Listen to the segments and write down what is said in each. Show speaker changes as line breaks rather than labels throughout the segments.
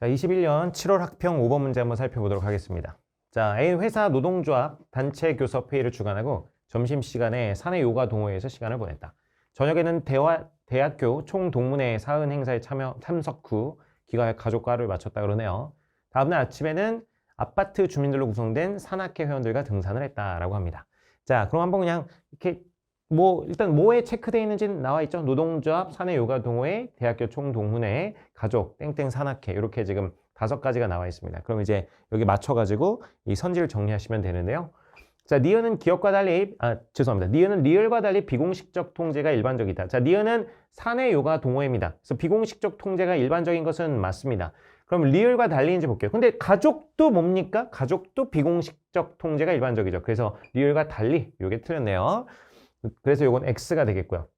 자, 21년 7월 학평 5번 문제 한번 살펴보도록 하겠습니다. 자, A 회사 노동조합 단체 교섭 회의를 주관하고 점심시간에 사내 요가 동호회에서 시간을 보냈다. 저녁에는 대화, 대학교 총동문회 사은 행사에 참여, 참석 후 기가 가족과 하루를 마쳤다 그러네요. 다음날 아침에는 아파트 주민들로 구성된 산악회 회원들과 등산을 했다라고 합니다. 자, 그럼 한번 그냥 이렇게 뭐 일단 뭐에 체크되어 있는지는 나와 있죠. 노동조합, 사내 요가 동호회, 대학교 총동문회, 가족, 땡땡 산악회 이렇게 지금 다섯 가지가 나와 있습니다. 그럼 이제 여기 맞춰가지고 이 선지를 정리하시면 되는데요. 자, 니은은 기업과 달리 아 죄송합니다. 니은은 리을과 달리 비공식적 통제가 일반적이다. 자, 니은은 사내 요가 동호회입니다. 그래서 비공식적 통제가 일반적인 것은 맞습니다. 그럼 리을과 달리 이제 볼게요. 근데 가족도 뭡니까? 가족도 비공식적 통제가 일반적이죠. 그래서 리을과 달리 요게 틀렸네요. 그래서 요건 X가 되겠고요.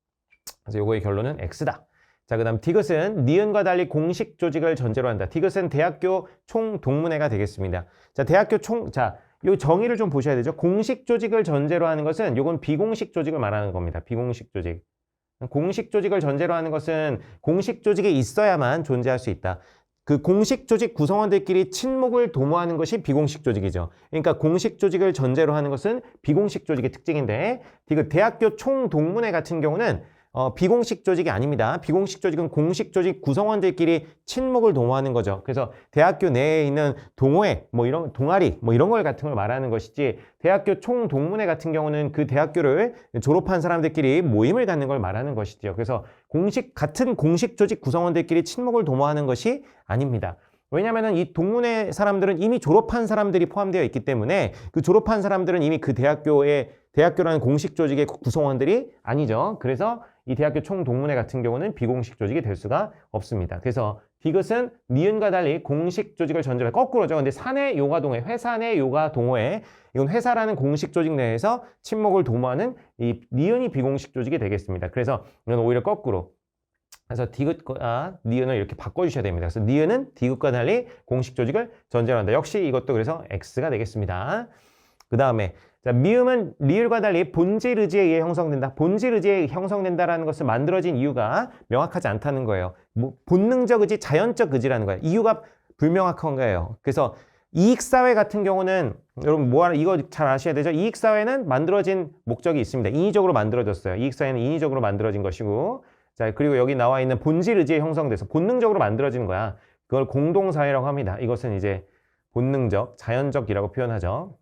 그래서 요거의 결론은 X다. 자, 그 다음 디귿은 니은과 달리 공식 조직을 전제로 한다. 디귿은 대학교 총 동문회가 되겠습니다. 자, 대학교 총, 자, 요 정의를 좀 보셔야 되죠. 공식 조직을 전제로 하는 것은 요건 비공식 조직을 말하는 겁니다. 비공식 조직. 공식 조직을 전제로 하는 것은 공식 조직이 있어야만 존재할 수 있다. 그 공식 조직 구성원들끼리 친목을 도모하는 것이 비공식 조직이죠. 그러니까 공식 조직을 전제로 하는 것은 비공식 조직의 특징인데, 그 대학교 총동문회 같은 경우는 어, 비공식 조직이 아닙니다. 비공식 조직은 공식 조직 구성원들끼리 친목을 도모하는 거죠. 그래서 대학교 내에 있는 동호회, 뭐 이런 동아리, 뭐 이런 걸 같은 걸 말하는 것이지 대학교 총동문회 같은 경우는 그 대학교를 졸업한 사람들끼리 모임을 갖는 걸 말하는 것이죠. 그래서 공식 같은 공식 조직 구성원들끼리 친목을 도모하는 것이 아닙니다. 왜냐하면 이 동문회 사람들은 이미 졸업한 사람들이 포함되어 있기 때문에 그 졸업한 사람들은 이미 그 대학교의 대학교라는 공식 조직의 구성원들이 아니죠. 그래서 이 대학교 총동문회 같은 경우는 비공식 조직이 될 수가 없습니다. 그래서 디귿은 니은과 달리 공식 조직을 전제로 거꾸로죠. 근데 사내 요가 동호회, 회사 내 요가 동호회 이건 회사라는 공식 조직 내에서 친목을 도모하는 이 니은이 비공식 조직이 되겠습니다. 그래서 이건 오히려 거꾸로 그래서 디귿과 니은을 이렇게 바꿔주셔야 됩니다. 그래서 니은은 디귿과 달리 공식 조직을 전제로 한다. 역시 이것도 그래서 X가 되겠습니다. 그 다음에 자, 미음은 리을과 달리 본질 의지에 의해 형성된다. 본질 의지에 의해 형성된다라는 것을 만들어진 이유가 명확하지 않다는 거예요. 뭐 본능적 의지, 자연적 의지라는 거예요. 이유가 불명확한 거예요. 그래서 이익사회 같은 경우는 여러분 뭐 하나 이거 잘 아셔야 되죠. 이익사회는 만들어진 목적이 있습니다. 인위적으로 만들어졌어요. 이익사회는 인위적으로 만들어진 것이고 자 그리고 여기 나와 있는 본질 의지에 형성돼서 본능적으로 만들어진 거야. 그걸 공동사회라고 합니다. 이것은 이제 본능적, 자연적이라고 표현하죠.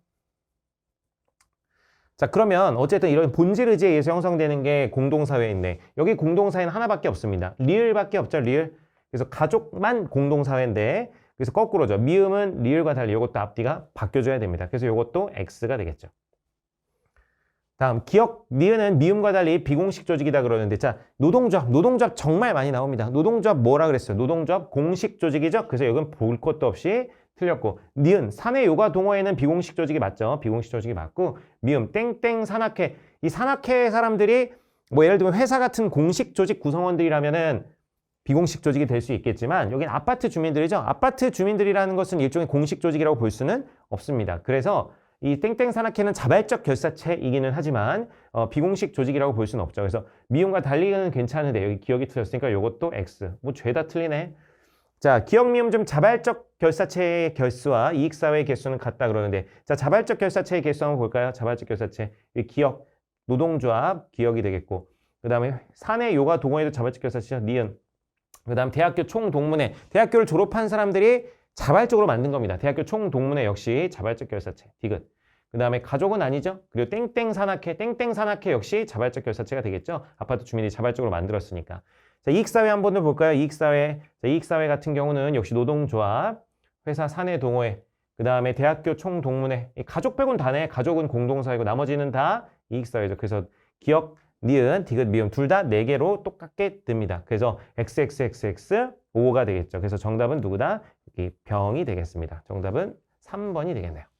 자 그러면 어쨌든 이런 본질 의지에 의해서 형성되는 게 공동사회인데 여기 공동사회는 하나밖에 없습니다. 리을밖에 없죠. 리을. 그래서 가족만 공동사회인데 그래서 거꾸로죠. 미음은 리을과 달리 이것도 앞뒤가 바뀌어줘야 됩니다. 그래서 이것도 X가 되겠죠. 다음 기억 니은은 미음과 달리 비공식 조직이다 그러는데 자 노동조합 노동조합 정말 많이 나옵니다. 노동조합 뭐라 그랬어요? 노동조합 공식 조직이죠. 그래서 여기는 볼 것도 없이 틀렸고 니은 사내 요가 동호회는 비공식 조직이 맞죠. 비공식 조직이 맞고 미음 땡땡 산악회 이 산악회 사람들이 뭐 예를 들면 회사 같은 공식 조직 구성원들이라면은 비공식 조직이 될 수 있겠지만 여기는 아파트 주민들이죠. 아파트 주민들이라는 것은 일종의 공식 조직이라고 볼 수는 없습니다. 그래서 이 땡땡 산악회는 자발적 결사체이기는 하지만 어, 비공식 조직이라고 볼 수는 없죠. 그래서 미움과 달리는 괜찮은데 여기 기억이 틀렸으니까 이것도 X. 뭐 죄다 틀리네. 자, 기억 미움 좀 자발적 결사체의 결수와 이익사회의 개수는 같다 그러는데 자, 자발적 결사체의 개수 한번 볼까요? 자발적 결사체. 이 기억, 노동조합, 기억이 되겠고 그 다음에 사내 요가 동호회도 자발적 결사체죠. 니은. 그 다음 대학교 총동문회. 대학교를 졸업한 사람들이 자발적으로 만든 겁니다. 대학교 총동문회 역시 자발적 결사체, 디귿. 그 다음에 가족은 아니죠. 그리고 땡땡 산악회, 땡땡 산악회 역시 자발적 결사체가 되겠죠. 아파트 주민이 자발적으로 만들었으니까. 자, 이익사회 한번 더 볼까요? 이익사회. 자, 이익사회 같은 경우는 역시 노동조합, 회사 사내 동호회, 그 다음에 대학교 총동문회. 이 가족 빼곤 다네. 가족은 공동사회고 나머지는 다 이익사회죠. 그래서 기억, 니은, 디귿, 미음 둘다 4개로 똑같게 듭니다. 그래서 XXXX 5가 되겠죠. 그래서 정답은 누구다? 이 병이 되겠습니다. 정답은 3번이 되겠네요.